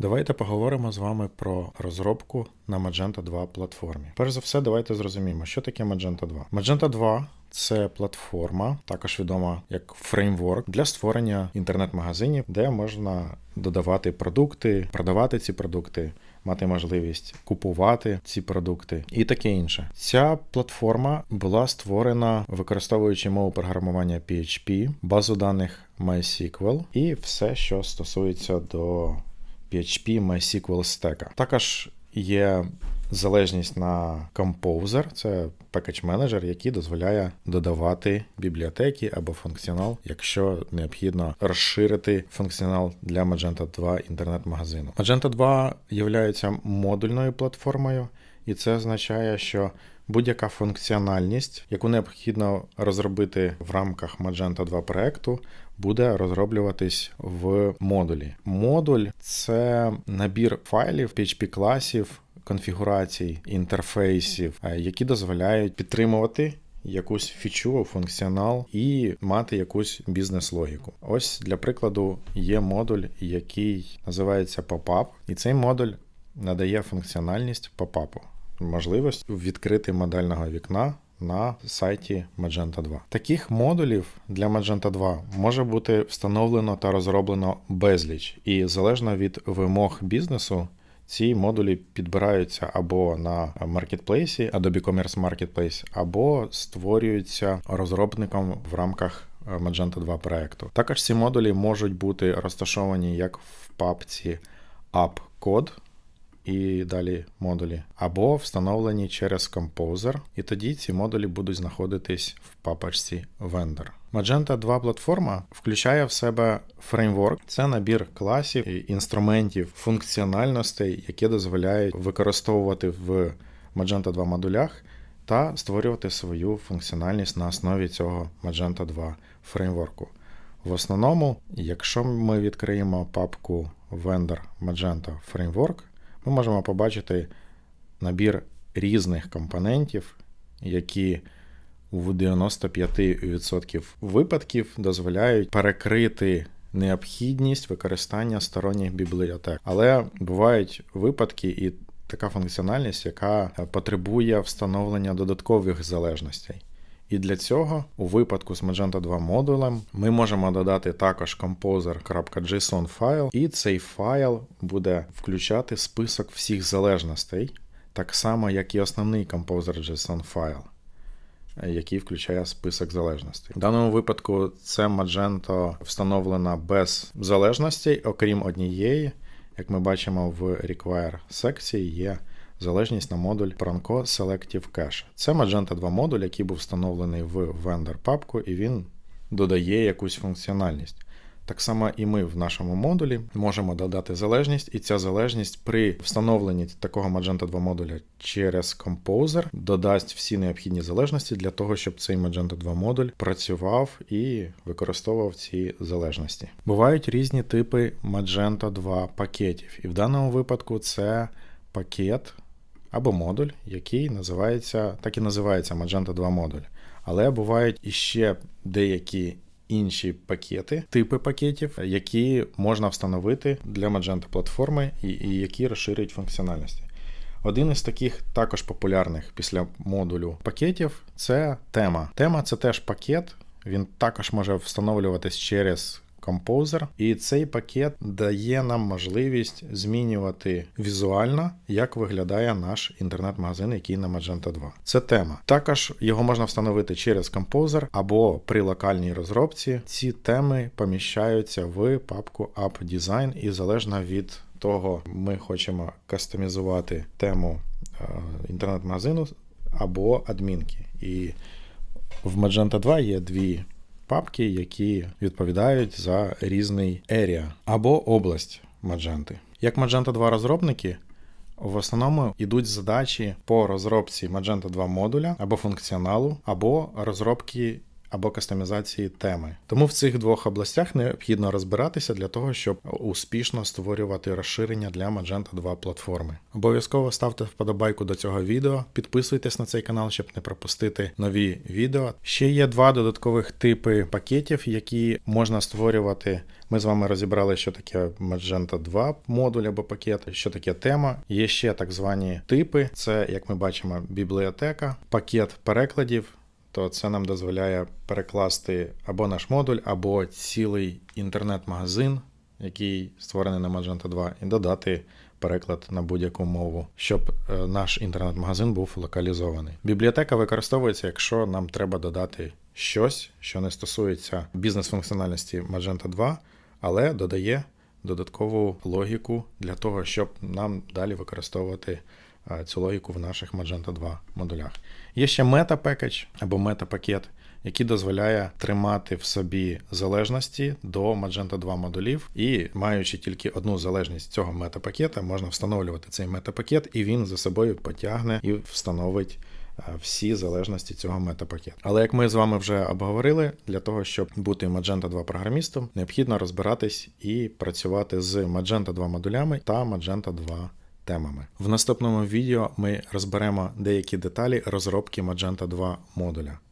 Давайте поговоримо з вами про розробку на Magento 2 платформі. Перш за все, давайте зрозуміємо, що таке Magento 2. Magento 2 це платформа, також відома як фреймворк для створення інтернет-магазинів, де можна додавати продукти, продавати ці продукти, мати можливість купувати ці продукти і таке інше. Ця платформа була створена використовуючи мову програмування PHP, базу даних MySQL і все, що стосується до PHP MySQL стека. Також є залежність на Composer, це package менеджер, який дозволяє додавати бібліотеки або функціонал, якщо необхідно розширити функціонал для Magento 2 інтернет-магазину. Magento 2 є модульною платформою, і це означає, що будь-яка функціональність, яку необхідно розробити в рамках Magento 2 проекту, буде розроблюватись в модулі. Модуль це набір файлів, PHP класів, конфігурацій, інтерфейсів, е, які дозволяють підтримувати. Якусь фічу, функціонал і мати якусь бізнес-логіку. Ось для прикладу є модуль, який називається Pop-up, і цей модуль надає функціональність попапу, можливість відкрити модельного вікна на сайті Magento 2. Таких модулів для Magento 2 може бути встановлено та розроблено безліч, і залежно від вимог бізнесу. Ці модулі підбираються або на маркетплейсі, Adobe Commerce Marketplace, або створюються розробником в рамках Magento 2 проекту. Також ці модулі можуть бути розташовані як в папці App-код, і далі модулі, або встановлені через Composer, і тоді ці модулі будуть знаходитись в папочці Vendor. Magento 2 платформа включає в себе фреймворк, це набір класів, інструментів, функціональностей, які дозволяють використовувати в Magento 2 модулях та створювати свою функціональність на основі цього Magento 2 фреймворку. В основному, якщо ми відкриємо папку Vendor Magento Framework, ми можемо побачити набір різних компонентів, які в 95% випадків дозволяють перекрити необхідність використання сторонніх бібліотек. Але бувають випадки і така функціональність, яка потребує встановлення додаткових залежностей. І для цього, у випадку з Magento 2 модулем, ми можемо додати також composer.json файл, і цей файл буде включати список всіх залежностей, так само, як і основний Composer.json файл, який включає список залежностей. В даному випадку це Magento встановлено без залежностей, окрім однієї, як ми бачимо в Require секції, є залежність на модуль Pranco Selective Cache. Це Magento 2 модуль, який був встановлений в vendor папку, і він додає якусь функціональність. Так само і ми в нашому модулі можемо додати залежність, і ця залежність при встановленні такого Magento 2 модуля через Composer додасть всі необхідні залежності для того, щоб цей Magento 2 модуль працював і використовував ці залежності. Бувають різні типи Magento 2 пакетів, і в даному випадку це пакет або модуль, який називається, так і називається Magento 2 модуль. Але бувають іще деякі інші пакети, типи пакетів, які можна встановити для Magento платформи і, і які розширюють функціональності. Один із таких також популярних після модулю пакетів це тема. Тема це теж пакет, він також може встановлюватись через Composer, і цей пакет дає нам можливість змінювати візуально, як виглядає наш інтернет-магазин, який на Magento 2. Це тема. Також його можна встановити через Composer або при локальній розробці. Ці теми поміщаються в папку App Design і залежно від того, ми хочемо кастомізувати тему е, інтернет-магазину або адмінки. І в Magento 2 є дві папки, які відповідають за різний area або область Magento. Як Magento 2 розробники. В основному йдуть задачі по розробці Magento 2 модуля або функціоналу, або розробки або кастомізації теми. Тому в цих двох областях необхідно розбиратися для того, щоб успішно створювати розширення для Magento 2 платформи. Обов'язково ставте вподобайку до цього відео, підписуйтесь на цей канал, щоб не пропустити нові відео. Ще є два додаткових типи пакетів, які можна створювати. Ми з вами розібрали, що таке Magento 2 модуль або пакет, що таке тема. Є ще так звані типи: це, як ми бачимо, бібліотека, пакет перекладів. То це нам дозволяє перекласти або наш модуль, або цілий інтернет-магазин, який створений на Magento 2, і додати переклад на будь-яку мову, щоб е, наш інтернет-магазин був локалізований. Бібліотека використовується, якщо нам треба додати щось, що не стосується бізнес-функціональності Magento 2, але додає додаткову логіку для того, щоб нам далі використовувати цю логіку в наших Magento 2 модулях. Є ще мета-пекедж або мета-пакет, який дозволяє тримати в собі залежності до Magento 2 модулів, і маючи тільки одну залежність цього мета-пакета, можна встановлювати цей мета-пакет, і він за собою потягне і встановить е, всі залежності цього метапакету. Але як ми з вами вже обговорили, для того, щоб бути Magento 2 програмістом, необхідно розбиратись і працювати з Magento 2 модулями та Magento 2 темами. В наступному відео ми розберемо деякі деталі розробки Magento 2 модуля.